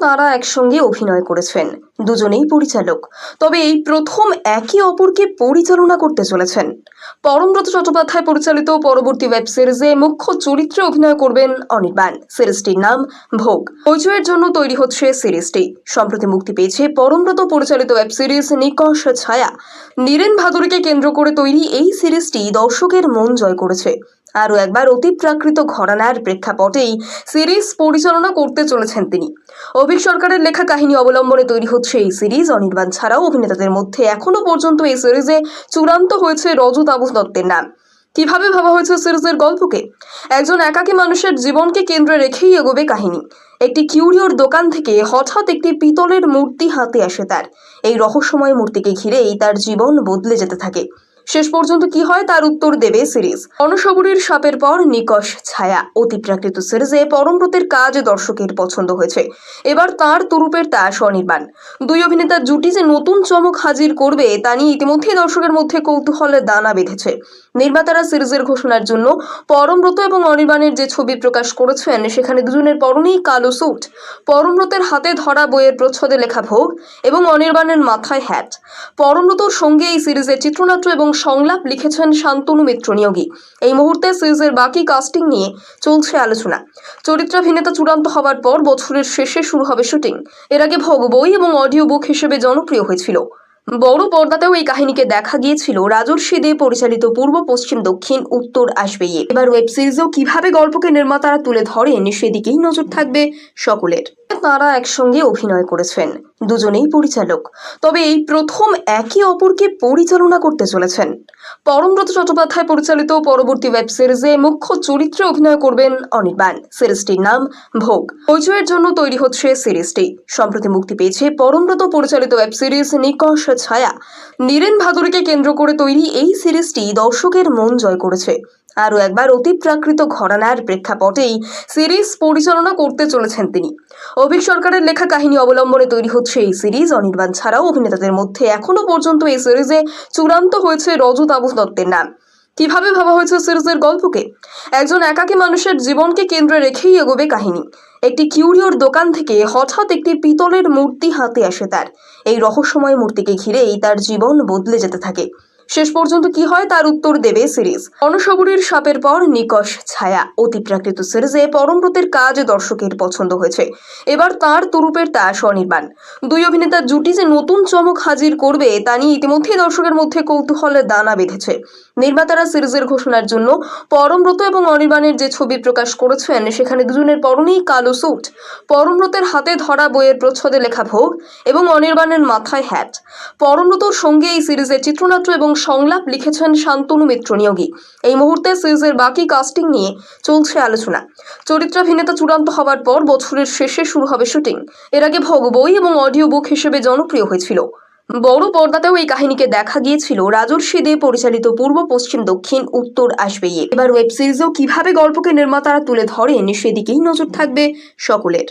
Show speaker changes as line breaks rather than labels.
তাঁরা একসঙ্গে অভিনয় করেছেন, দুজনেই পরিচালক। তবে এই প্রথম একে অপরকে পরিচালনা করতে চলেছেন। পরমব্রত চট্টোপাধ্যায় পরিচালিত পরবর্তী ওয়েব সিরিজে মুখ্য চরিত্রে অভিনয় করবেন অনির্বাণ। সিরিজটির নাম ভোগ। পরিচয়ের জন্য তৈরি হচ্ছে সিরিজটি। সম্প্রতি মুক্তি পেয়েছে পরমব্রত পরিচালিত ওয়েব সিরিজ নিকশ ছায়া। নীরেন ভাদুরীকে কেন্দ্র করে তৈরি এই সিরিজটি দর্শকের মন জয় করেছে। আরও একবার অতিপ্রাকৃত ঘরানার প্রেক্ষাপটেই সিরিজ পরিচালনা করতে চলেছেন তিনি। অভিক সরকারের লেখা কাহিনী অবলম্বনে তৈরি হচ্ছে এই সিরিজ। অনির্বাণ ছাড়াও অভিনেতাদের মধ্যে এখনও পর্যন্ত এই সিরিজে চূড়ান্ত হয়েছে রজত আবু দত্তের নাম। কীভাবে ভাবা হয়েছে সিরিজের গল্পকে? একজন একাকী মানুষের জীবনকে কেন্দ্রে রেখেই এগোবে কাহিনী। একটি কিউরিওর দোকান থেকে হঠাৎ একটি পিতলের মূর্তি হাতে আসে তার। এই রহস্যময় মূর্তিকে ঘিরেই তার জীবন বদলে যেতে থাকে। শেষ পর্যন্ত কি হয় তার উত্তর দেবে সিরিজ। অনসবরীর সাপের পর নিকশ ছায়া। অতিপ্রাকৃত সিরিজে পরমব্রতের কাজ দর্শকের পছন্দ হয়েছে। এবার তার তুরুপের তাস অনির্বাণ। দুই অভিনেতার জুটি যে নতুন চমক হাজির করবে, তা নিয়ে ইতিমধ্যেই দর্শকের মধ্যে কৌতূহলের দানা বেঁধেছে। নির্মাতারা সিরিজের ঘোষণার জন্য পরমব্রত এবং অনির্বাণের যে ছবি প্রকাশ করেছেন, সেখানে দুজনের পরনেই কালো স্যুট। পরমব্রতের হাতে ধরা বইয়ের প্রচ্ছদে লেখা ভোগ এবং অনির্বাণের মাথায় হ্যাট পরমব্রতর সঙ্গে এই সিরিজের চিত্রনাট্য এবং সংলাপ লিখেছেন শান্তনু মিত্র নিয়োগী। এই মুহূর্তে সিরিজের বাকি কাস্টিং নিয়ে চলছে আলোচনা। চরিত্রাভিনেতা চূড়ান্ত হওয়ার পর বছরের শেষে শুরু হবে শুটিং। এর আগে ভোগ বই এবং অডিও বুক হিসেবে জনপ্রিয় হয়েছিল। বড় পর্দাতেও এই কাহিনীকে দেখা গিয়েছিল। রাজর্ষি দে পরিচালিত পূর্ব, পশ্চিম, দক্ষিণ, উত্তর, আসবে এবার ওয়েব সিরিজেও কীভাবে গল্পকে নির্মাতারা তুলে ধরেন, সেদিকেই নজর থাকবে সকলের। তাঁরা একসঙ্গে অভিনয় করেছেন। দুজনেই পরিচালক। তবে এই প্রথম একে অপরকে পরিচালনা করতে চলেছেন। পরমব্রত চট্টোপাধ্যায় পরিচালিত পরবর্তী ওয়েব সিরিজে মুখ্য চরিত্রে অভিনয় করবেন অনির্বাণ। সিরিজটির নাম ভোগ। হইচয়ের জন্য তৈরি হচ্ছে সিরিজটি। সম্প্রতি মুক্তি পেয়েছে পরমব্রত পরিচালিত ওয়েব সিরিজ নিকশ ছায়া। নীরেন ভাদুরীকে কেন্দ্র করে তৈরি এই সিরিজটি দর্শকের মন জয় করেছে। আরও একবার অতিপ্রাকৃত ঘরানার প্রেক্ষাপটেই সিরিজ পরিচালনা করতে চলেছেন তিনি। অভিক সরকারের লেখা কাহিনী অবলম্বনে তৈরি হচ্ছে এই সিরিজ। অনির্বাণ ছাড়াও অভিনেতাদের মধ্যে এখনও পর্যন্ত এই সিরিজে চূড়ান্ত হয়েছে রজত আবু দত্তের নাম। কীভাবে ভাবা হয়েছে সিরিজের গল্পকে? একজন একাকী মানুষের জীবনকে কেন্দ্রে রেখেই এগোবে কাহিনী। একটি কিউরিওর দোকান থেকে হঠাৎ একটি পিতলের মূর্তি হাতে আসে তার। এই রহস্যময় মূর্তিকে ঘিরেই তার জীবন বদলে যেতে থাকে। শেষ পর্যন্ত কি হয় তার উত্তর দেবে সিরিজ। অনসবরীর সাপের পর নিকশ ছায়া। অতিপ্রাকৃত সিরিজে পরমব্রতের কাজ দর্শকের পছন্দ হয়েছে। এবার তার তুরুপের তাস অনির্বাণ। দুই অভিনেতার জুটি যে নতুন চমক হাজির করবে তা নিয়ে ইতিমধ্যেই দর্শকের মধ্যে কৌতূহলের দানা বেঁধেছে। নির্মাতারা সিরিজের ঘোষণার জন্য পরমব্রত এবং অনির্বাণের যে ছবি প্রকাশ করেছেন, সেখানে দুজনের পরনেই কালো স্যুট। পরমব্রতের হাতে ধরা বইয়ের প্রচ্ছদে লেখা ভোগ এবং অনির্বাণের মাথায় হ্যাট পরমব্রতর সঙ্গে এই সিরিজের চিত্রনাট্য এবং সংলাপ লিখেছেন শান্তনু মিত্র নিয়োগী। এই মুহূর্তে সিরিজের বাকি কাস্টিং নিয়ে চলছে আলোচনা। চরিত্রাভিনেতা চূড়ান্ত হওয়ার পর বছরের শেষে শুরু হবে শুটিং এর আগে ভোগ বই এবং অডিও বুক হিসেবে জনপ্রিয় হয়েছিল। বড় পর্দাতেও এই কাহিনীকে দেখা গিয়েছিল। রাজর্ষি দে পরিচালিত পূর্ব, পশ্চিম, দক্ষিণ, উত্তর আসবে এবার ওয়েব সিরিজেও কীভাবে গল্পকে নির্মাতারা তুলে ধরেন, সেদিকেই নজর থাকবে সকলের।